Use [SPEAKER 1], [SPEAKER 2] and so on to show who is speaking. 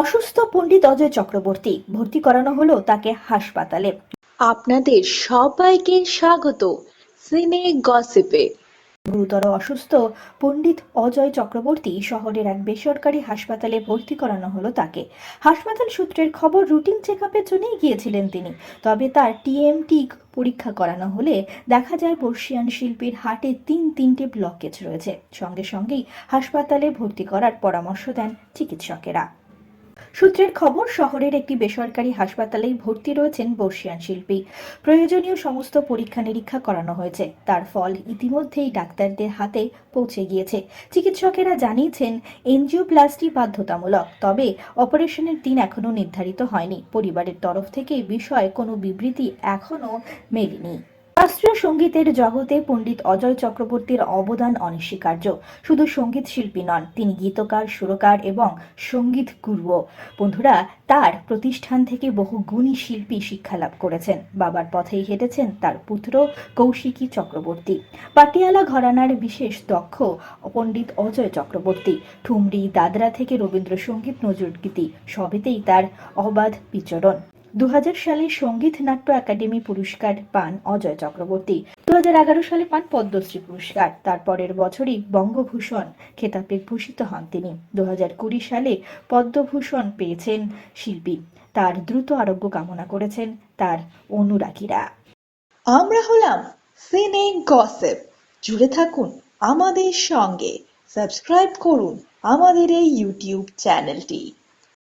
[SPEAKER 1] অসুস্থ পণ্ডিত অজয় চক্রবর্তী ভর্তি করানো হলো তাকে হাসপাতালে।
[SPEAKER 2] আপনাদের সবাইকে স্বাগত সিনে গসিপে।
[SPEAKER 1] গুরুতর অসুস্থ পণ্ডিত অজয় চক্রবর্তী শহরের এক বেসরকারি হাসপাতালে ভর্তি করানো হলো তাকে। হাসপাতাল সূত্রের খবর রুটিন চেক আপের জন্যই গিয়েছিলেন তিনি। তবে তার টিএমটি পরীক্ষা করানো হলে দেখা যায় বর্ষিয়ান শিল্পীর হাটে তিন তিনটে ব্লকেজ রয়েছে। সঙ্গে সঙ্গেই হাসপাতালে ভর্তি করার পরামর্শ দেন চিকিৎসকেরা। সূত্রের খবর, শহরের একটি বেসরকারি হাসপাতালেই ভর্তি রয়েছেন বর্ষিয়ান শিল্পী। প্রয়োজনীয় সমস্ত পরীক্ষা নিরীক্ষা করানো হয়েছে। তার ফল ইতিমধ্যেই ডাক্তারদের হাতে পৌঁছে গিয়েছে। চিকিৎসকেরা জানিয়েছেন, এনজিওপ্লাস্টি বাধ্যতামূলক, তবে অপারেশনের দিন এখনও নির্ধারিত হয়নি। পরিবারের তরফ থেকে বিষয়ে কোনো বিবৃতি এখনও মেলেনি। শাস্ত্রীয় সঙ্গীতের জগতে পণ্ডিত অজয় চক্রবর্তীর অবদান অনস্বীকার্য। শুধু সংগীত শিল্পী নন, তিনি গীতকার, সুরকার এবং সংগীত গুরুও। বন্ধুরা, তার প্রতিষ্ঠান থেকে বহু গুণী শিল্পী শিক্ষা লাভ করেছেন। বাবার পথেই হেঁটেছেন তার পুত্র কৌশিকী চক্রবর্তী। পাটিয়ালা ঘরানার বিশেষ দক্ষ পণ্ডিত অজয় চক্রবর্তী। ঠুমরি, দাদরা থেকে রবীন্দ্রসঙ্গীত নজরুলগীতি, সবেতেই তার অবাধ বিচরণ। দু সালে সংগীত নাট্য একাডেমি পুরস্কার পান অজয় চক্রবর্তী। দু হাজার এগারো সালে পান পদ্মশ্রী পুরস্কার। তার পরের বছরই বঙ্গভূষণ খেতাবে ভূষিত হন তিনি। দুহাজার কুড়ি সালে পদ্মভূষণ পেয়েছেন শিল্পী। তার দ্রুত আরোগ্য কামনা করেছেন তার অনুরাগীরা।
[SPEAKER 2] আমরা হলাম সিনে গসেপ জুড়ে থাকুন আমাদের সঙ্গে। সাবস্ক্রাইব করুন আমাদের এই ইউটিউব চ্যানেলটি।